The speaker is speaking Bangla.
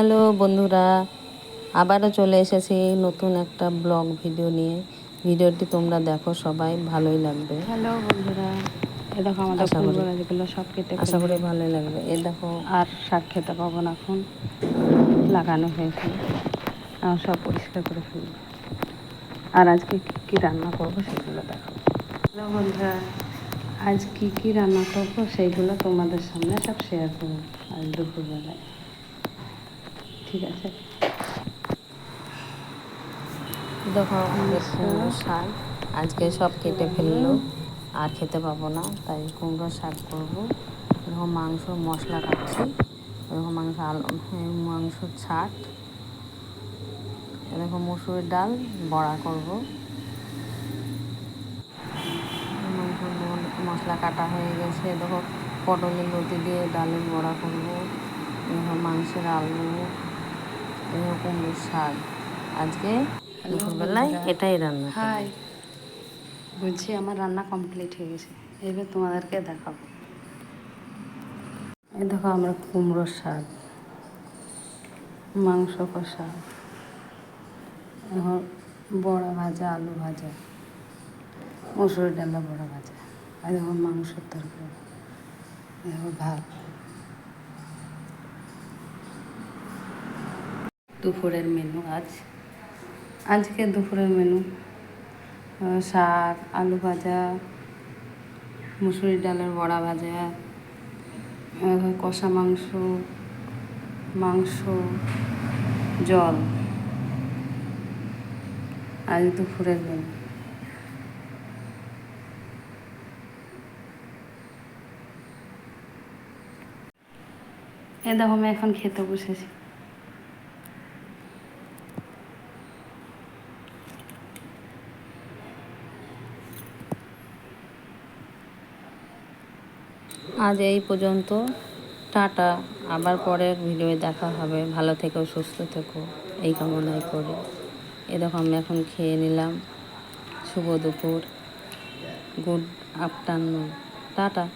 হ্যালো বন্ধুরা আবারও চলে এসেছি নতুন একটা ব্লগ ভিডিও নিয়ে। ভিডিওটি তোমরা দেখো সবাই ভালোই লাগবে। হ্যালো বন্ধুরা এ দেখো আমাদের ফুলগুলো যেগুলো সব কেটে আশা করি। ভালোই লাগবে। এ দেখো আর শাক খেতে পাবো না এখন। লাগানো হয়েছে। সব পরিষ্কার করে ফেলব। আর আজকে কী কী রান্না করব সেগুলো দেখো হ্যালো বন্ধুরা আজ কী কী রান্না করব সেইগুলো তোমাদের সামনে সব শেয়ার করব আজ দুপুরবেলায়। ঠিক আছে। দেখো আমাদের কুমড়ো শাক। আজকে সব কেটে ফেলল। আর খেতে পাবো না তাই কুমড়ো শাক করব। এরকম মাংস মশলা কাটছি। এরকম মাংস আলু হ্যাঁ, মাংস ছাট। এরকম মুসুরির ডাল বড়া করব। মাংস মশলা কাটা হয়ে গেছে। দেখো পটলের লতি দিয়ে ডালের বড়া করব। এরকম মাংসের আলু এরকম কুমড়োর শাক। আজকে দুপুরবেলায় এটাই রান্না। হাই। বলছি আমার রান্না কমপ্লিট হয়ে গেছে। এবার তোমাদেরকে দেখাবো। এই দেখো আমরা কুমড়োর শাক মাংস কষা এখন বড়া ভাজা আলু ভাজা মসুর ডালা বড়া ভাজা আর দেখো মাংসের তরকারি দেখো ভাত। দুপুরের মেনু আজ। আজকে দুপুরের মেনু শাক, আলু ভাজা মুসুরি ডালের বড়া ভাজা কষা মাংস মাংস, জল। আজ দুপুরের মেনু এ দেখো আমি এখন খেতে বসেছি। আজ এই পর্যন্ত। টাটা। আবার পরের ভিডিওয়ে দেখা হবে। ভালো থেকো, সুস্থ থেকো। এই কামনাই করে। এ দেখো, আমি এখন খেয়ে নিলাম। শুভ দুপুর। Good afternoon. টাটা।